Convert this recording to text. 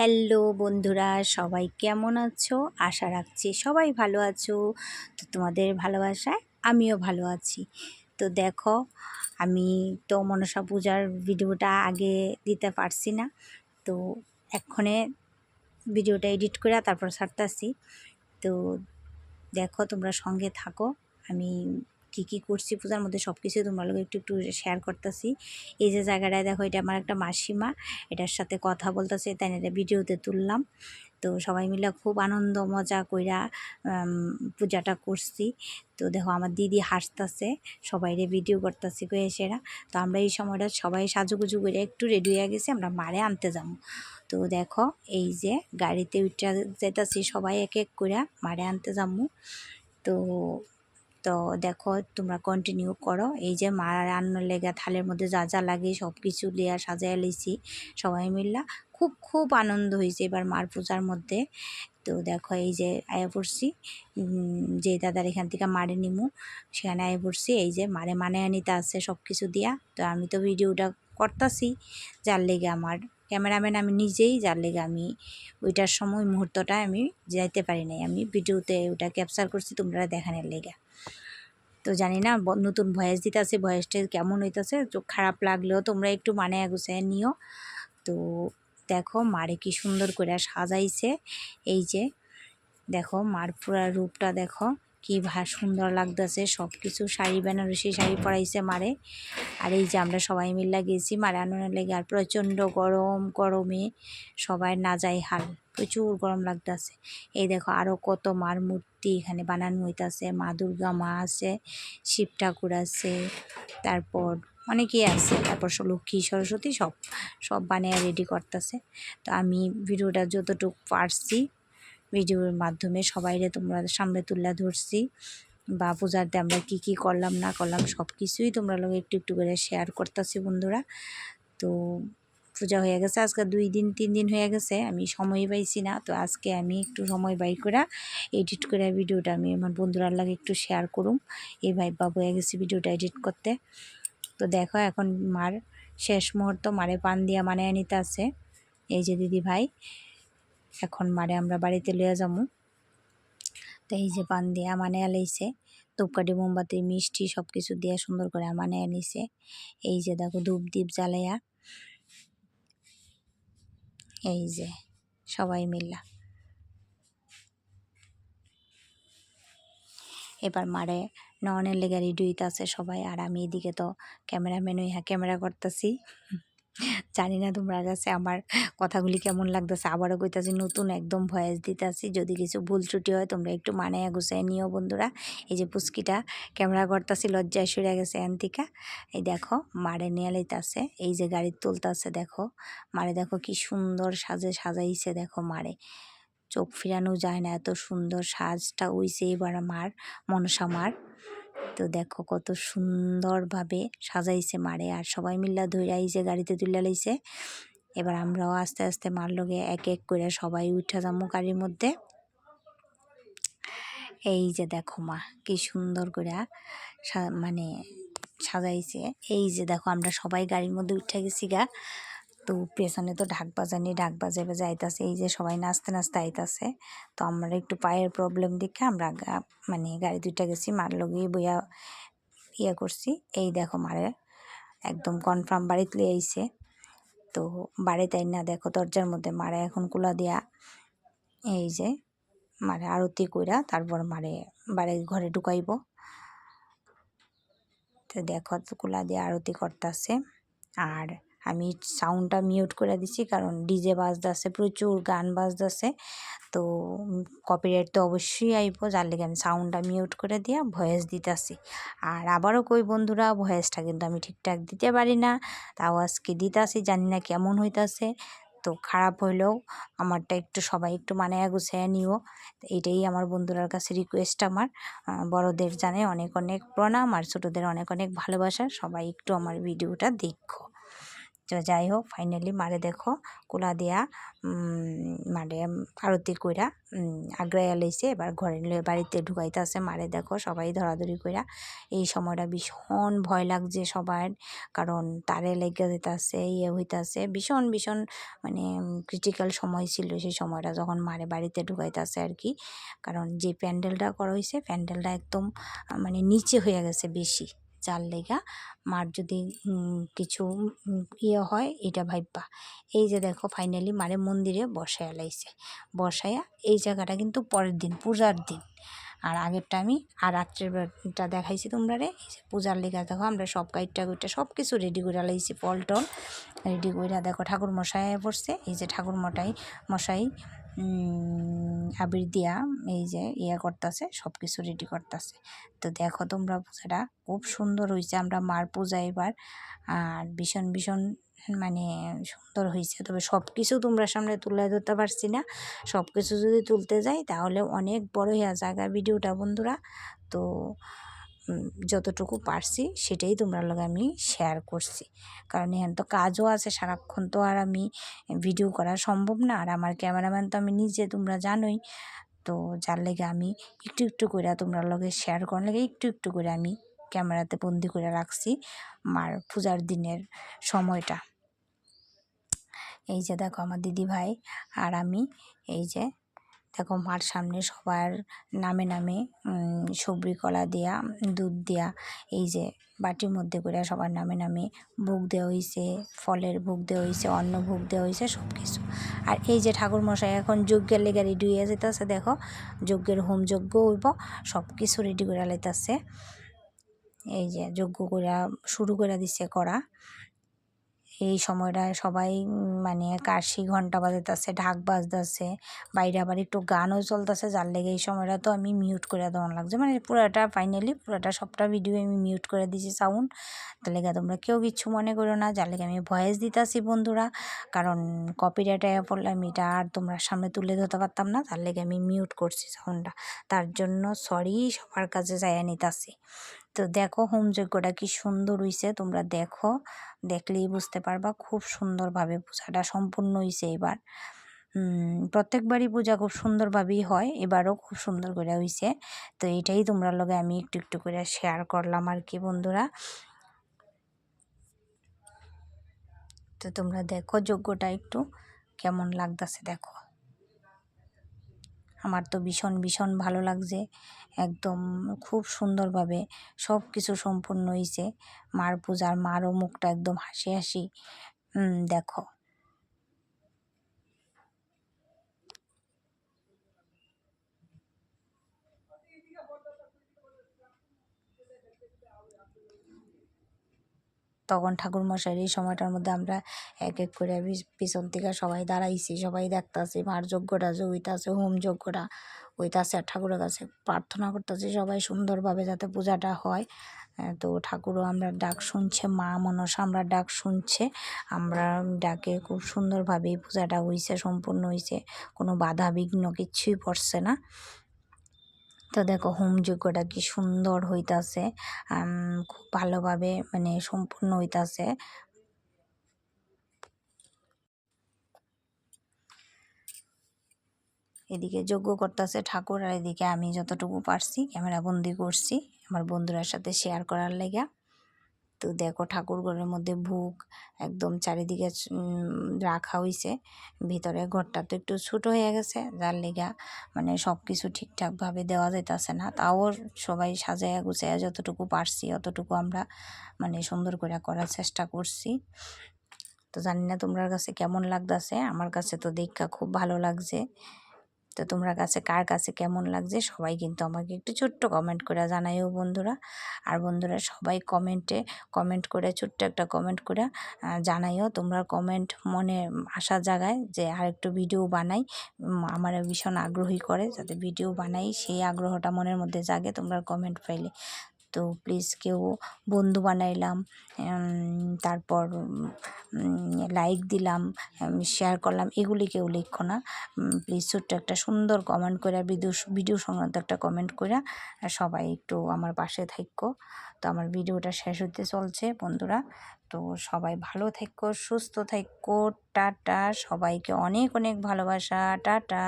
Hello বন্ধুরা, সবাই কেমন আছো? আশা রাখছি সবাই ভালো আছো। তো তোমাদের ভালোবাসায় আমিও ভালো আছি। তো দেখো, আমি তো মনসা পূজার ভিডিওটা আগে দিতে পারছি না। তো এক্ষণে ভিডিওটা এডিট করে তারপর ছাড়তেছি। তো দেখো, তোমরা সঙ্গে থাকো। আমি কি কি করছি পূজার মধ্যে সব কিছু তোমরা লোক একটু একটু শেয়ার করতেছি। এই যে জায়গাটায় দেখো, এটা আমার একটা মাসিমা, এটার সাথে কথা বলতেছে, তাই এটা ভিডিওতে তুললাম। তো সবাই মিলে খুব আনন্দ, মজা কইরা পূজাটা করছি। তো দেখো, আমার দিদি হাসতেছে, সবাইরে ভিডিও করতেছি কয়ে সেরা। তো আমরা এই সময়টা সবাই সাজুগুজু করে একটু রেডি হয়ে গেছি, আমরা মারে আনতে যাব। তো দেখো, এই যে গাড়িতে উঠে যেতেছি সবাই এক এক করে মারে আনতে যাব। তো তো দেখো তোমরা কন্টিনিউ করো। এই যে মা রান্নার লেগে থালের মধ্যে যা যা লাগে সব কিছু লিয়া সাজাই লিছি সবাই মিল্লা খুব খুব আনন্দ হয়েছে এবার মার পূজার মধ্যে। তো দেখো এই যে আয়া পড়ছি। যে দাদার এখান থেকে মারে নিমু, সেখানে আয়া পড়ছি। এই যে মারে মানে আনিতে আছে সব কিছু দিয়া। তো আমি তো ভিডিওটা করতাছি, যার লেগে আমার ক্যামেরাম্যান আমি নিজেই যার লেগে আমি ওইটার সময় মুহূর্তটা আমি যাইতে পারি নাই। আমি ভিডিওতে ওটা ক্যাপচার করছি, তোমরা দেখানোর লেগে। তো জানি না নতুন ভয়েস দিতেছে ভয়েসটা কেমন হইতেছে, তো খারাপ লাগলেও তোমরা একটু মানে গুছায় নিও। তো দেখো, মারে কি সুন্দর করে সাজাইছে। এই যে, দেখো মার পুরা রূপটা দেখো। কি ভা, সুন্দর লাগতেছে। সব কিছু শাড়ি বেনারসি শাড়ি পরাইছে মারে। আর এই যে আমরা সবাই মিল্লা গেছি মারে আনন্দ লেগে। আর প্রচণ্ড গরম, গরমে সবাই না যায় হাল। প্রচুর গরম লাগতেছে। এই দেখো আরও কত মার মূর্তি এখানে বানানো হইতাছে। মা দুর্গা, মা আছে, শিব ঠাকুর আছে, তারপর অনেকেই আছে, তারপর লক্ষ্মী, সরস্বতী সব সব বানিয়ে রেডি করতেছে। তো আমি ভিডিওটা যতটুকু পারছি ভিডিওর মাধ্যমে সবাইরে তোমরা সামনে তুলে ধরছি। বা পূজাতে আমরা কি কি করলাম, না করলাম সব কিছুই তোমরা লোক একটু একটু করে শেয়ার করতেছি বন্ধুরা। তো পূজা হয়ে গেছে, আজকে দুই দিন, তিন দিন হয়ে গেছে, আমি সময় পাইছি না। তো আজকে আমি একটু সময় বাই করে এডিট করে ভিডিওটা আমি আমার বন্ধুরার লাগে একটু শেয়ার করুম। এই ভাই বাবু হয়ে গেছে ভিডিওটা এডিট করতে। তো দেখো এখন মার শেষ মুহূর্ত, মারে পান দিয়া মানে নিতে আছে এই যে দিদি ভাই এখন মারে, আমরা বাড়িতে লইয়া যাব তো এই যে পান দিয়া মানে আলাইছে, ধূপকাঠি, মোমবাতি, মিষ্টি সব কিছু দিয়ে সুন্দর করে মানে আনিছে। এই যে দেখো ধূপ দ্বীপ জ্বালাইয়া, এই যে সবাই মিল্লা এবার মারে ননের লেগে রেডি আছে সবাই, আর আমি এদিকে তো ক্যামেরাম্যান হইয়া ক্যামেরা করতেছি। জানি না তোমরা কাছে আমার কথাগুলি কেমন লাগতেছে। আবারও কইতাছি, নতুন একদম ভয়েস দিতেছি, যদি কিছু ভুল ত্রুটি হয় তোমরা একটু মানে গুছাই নিও বন্ধুরা। এই যে পুস্কিটা ক্যামেরা করতেছি, লজ্জায় সরে গেছে এনতিকা এই দেখো, মারে নিয়ে লইতাছে, এই যে গাড়ি তুলতেছে, দেখো। মারে দেখো কি সুন্দর সাজে সাজাইছে, দেখো মারে। চোখ ফিরানো যায় না, এত সুন্দর সাজটা উইছে এবার মার মনসা মার। তো দেখো কত সুন্দরভাবে সাজাইছে মারে। আর সবাই মিল্লা ধরে আইছে গাড়িতে তুলে লাইছে। এবার আমরাও আস্তে আস্তে মার লগে এক এক করে সবাই উঠা যাব গাড়ির মধ্যে। এই যে দেখো মা, কি সুন্দর করে মানে সাজাইছে। এই যে দেখো আমরা সবাই গাড়ির মধ্যে উঠে গেছি গা। তো পেছনে তো ঢাক বাজানি, ঢাক বাজে বাজে আইতাছে। এই যে সবাই নাচতে নাচতে আইতাছে। তো আমরা একটু পায়ের প্রবলেম দেখে আমরা মানে গাড়ি দুইটা গেছি, মার লগে বইয়া ইয়ে করছি। এই দেখো মারে একদম কনফার্ম বাড়িতে লিয়ে আইছে। তো বাড়িতে না দেখো দরজার মধ্যে মারে এখন কুলা দিয়া এই যে মারে আরতি কইরা তারপর মারে বাড়ি ঘরে ঢুকাইব। তো দেখো কুলা দিয়ে আরতি করতেছে। আর আমি সাউন্ডটা মিউট করে দিছি কারণ ডিজে বাজতেছে, প্রচুর গান বাজতেছে। তো কপিরাইট তো অবশ্যই আইব, যার লেগে আমি সাউন্ডটা মিউট করে দিয়া ভয়েস দিতেছি। আর আবারও কই বন্ধুরা ভয়েসটা কিন্তু আমি ঠিকঠাক দিতে পারি না, তাও আজকে দিতাছি, জানি না কেমন হইতাছে। তো খারাপ হইলেও আমারটা একটু সবাই একটু মানে গুছিয়ে নিও। এটাই আমার বন্ধুরার কাছে রিকোয়েস্ট আমার। বড়দের জানে অনেক অনেক প্রণাম, আর ছোটোদের অনেক অনেক ভালোবাসা, সবাই একটু আমার ভিডিওটা দেখো। তো যাই হোক ফাইনালি মারে দেখো, কোলা দিয়া মানে আরতি কইরা আগ্রাইয়া লইছে এবার ঘরে লয়ে বাড়িতে ঢুকাইতে আছে মারে দেখো, সবাই ধরাধরি কইরা। এই সময়টা ভীষণ ভয় লাগছে সবার, কারণ তারে লেগে যেতেছে ইয়ে হইতাছে। ভীষণ ভীষণ মানে ক্রিটিক্যাল সময় ছিল সেই সময়টা যখন মারে বাড়িতে ঢুকাইতেছে আর কি। কারণ যে প্যান্ডেলটা করা হয়েছে প্যান্ডেলটা একদম মানে নিচে হয়ে গেছে বেশি। যার লেগা। মার যদি কিছু ইয়ে হয়, এটা ভাববা এই যে দেখো ফাইনালি মারে মন্দিরে বসায় লাইছে। বসায়া এই জায়গাটা কিন্তু পরের দিন, পূজার দিন। আর আগেরটা আমি, আর রাত্রেরটা দেখাইছি তোমরা রে। পূজার লেগা দেখো, আমরা সব গাইডটা গুইটা সব কিছু রেডি করে লাইছি, ফল টল রেডি করে দেখো ঠাকুর মশাই পড়ছে। এই যে ঠাকুর মশাই মশাই আবির দিয়া এই যে ইয়া করতেছে সব কিছু রেডি করতেছে। তো দেখো তোমরা পূজাটা, খুব সুন্দর হয়েছে আমরা মার পূজা এবার। আর ভীষণ ভীষণ মানে সুন্দর হয়েছে। তবে সব কিছু তোমরা সামনে তুলে ধরতে পারছি না। সব কিছু যদি তুলতে যাই, তাহলে অনেক বড় হয়ে জায়গা ভিডিওটা, বন্ধুরা। তো যতটুকু পারছি, সেটাই তোমরা লগে আমি শেয়ার করছি। কারণ এখানে তো কাজও আছে, সারাক্ষণ তো আর আমি ভিডিও করা সম্ভব না। আর আমার ক্যামেরাম্যান তো আমি নিজে, তোমরা জানোই। তো, যার লেগে আমি একটু একটু করে তোমরা লগে শেয়ার করার লেগে একটু একটু করে আমি ক্যামেরাতে বন্দি করে রাখছি, মার পূজার দিনের সময়টা। এই যে দেখো আমার দিদি ভাই আর আমি, এই যে দেখো মার সামনে সবার নামে নামে সবরি কলা দেয়া, দুধ দেয়া, এই যে বাটির মধ্যে করে সবার নামে নামে ভোগ দেওয়া হয়েছে ফলের ভোগ দেওয়া হয়েছে অন্ন ভোগ দেওয়া হয়েছে সব কিছু আর এই যে ঠাকুর মশাই এখন যজ্ঞের লেগে রেডি হয়ে যেতেছে দেখো, যজ্ঞের হোম যজ্ঞ হইব সব কিছু রেডি করে লাইতেছে। এই যে যজ্ঞ করে শুরু করে দিছে করা এই সময়টায় সবাই মানে কাশি ঘণ্টা বাজাইতেছে, ঢাক বাজতেছে, বাইরে আবার একটু গানও চলতেছে, যার লেগে এই সময়টা তো আমি মিউট করে দেওয়ার লাগছে। মানে পুরোটা ফাইনালি পুরোটা সবটা ভিডিও আমি মিউট করে দিয়েছি সাউন্ড তার লেগে তোমরা কেউ কিচ্ছু মনে করো না, যার লেগে আমি ভয়েস দিতেছি বন্ধুরা। কারণ কপিরাইট পড়লে আমি এটা আর তোমরা সামনে তুলে ধরতে পারতাম না, তার লেগে আমি মিউট করছি সাউন্ডটা তার জন্য সরি সবার কাছে যাই নিতাছি। তো দেখো হোম যজ্ঞটা কি সুন্দর হইছে, তোমরা দেখো। দেখলেই বুঝতে পারবা, খুব সুন্দরভাবে পূজাটা সম্পূর্ণ হয়েছে এবার। প্রত্যেকবারই পূজা খুব সুন্দরভাবেই হয়, এবারও খুব সুন্দর করে হয়েছে তো এটাই তোমরা লগে আমি একটু একটু করে শেয়ার করলাম আর কি বন্ধুরা। তো তোমরা দেখো যজ্ঞটা একটু কেমন লাগতেছে দেখো। আমার তো ভীষণ ভীষণ ভালো লাগছে। একদম খুব সুন্দরভাবে সব কিছু সম্পূর্ণ হয়েছে মার পূজার মারও মুখটা একদম হাসি হাসি। দেখো। তখন ঠাকুরমশাইয়ের এই সময়টার মধ্যে আমরা এক এক করে পিছন থেকে সবাই দাঁড়াইছি, সবাই দেখতেছি মার যজ্ঞটা যে ওইটাছে হোম যজ্ঞটা ওইটাছে আর ঠাকুরের কাছে প্রার্থনা করতেছি সবাই সুন্দরভাবে যাতে পূজাটা হয়। তো ঠাকুরও আমরা ডাক শুনছে, মা মনসা আমরা ডাক শুনছে, আমরা ডাকে খুব সুন্দরভাবে পূজাটা হয়েছে সম্পূর্ণ হয়েছে কোনো বাধা বিঘ্ন কিচ্ছুই পড়ছে না। তো দেখো হোম যজ্ঞটা কি সুন্দর হইতাছে খুব ভালোভাবে মানে সম্পূর্ণ হইতাছে। এদিকে যজ্ঞ করতেছে ঠাকুর, আর এদিকে আমি যতটুকু পারছি ক্যামেরা বন্দি করছি, আমার বন্ধুরার সাথে শেয়ার করার লেগে। তো দেখো ঠাকুর ঘরের মধ্যে ভোগ একদম চারিদিকে রাখা হয়েছে ভিতরে ঘরটা তো একটু ছোটো হয়ে গেছে, যার লেগা মানে সব কিছু ঠিকঠাকভাবে দেওয়া যাইতেছে না। তাও সবাই সাজায়া গুছাইয়া যতটুকু পারছি, অতটুকু আমরা মানে সুন্দর করে করার চেষ্টা করছি। তো জানি না তোমার কাছে কেমন লাগতেছে, আমার কাছে তো দেখা খুব ভালো লাগছে। তো তোমরা কাছে, কার কাছে কেমন লাগছে সবাই কিন্তু আমাকে একটু ছোট্ট কমেন্ট করে জানাইও বন্ধুরা। আর বন্ধুরা সবাই কমেন্টে কমেন্ট করে, ছোট্ট একটা কমেন্ট করে জানাইও তোমরা কমেন্ট মনে আসা জায়গায় যে আরেকটু ভিডিও বানাই আমার ভীষণ আগ্রহী করে। যাতে ভিডিও বানাই, সেই আগ্রহটা মনের মধ্যে জাগে তোমরা কমেন্ট পাইলে। তো প্লিজ কেউ বন্ধু বানাইলাম তারপর লাইক দিলাম শেয়ার করলাম, এগুলি কেউ লিখো না। প্লিজ ছোট্ট একটা সুন্দর কমেন্ট করে ভিডিও ভিডিও সংক্রান্ত একটা কমেন্ট করে সবাই একটু আমার পাশে থাকো তো আমার ভিডিওটা শেষ হতে চলছে বন্ধুরা। তো সবাই ভালো থেকো সুস্থ থেকো টাটা, সবাইকে অনেক অনেক ভালোবাসা, টাটা।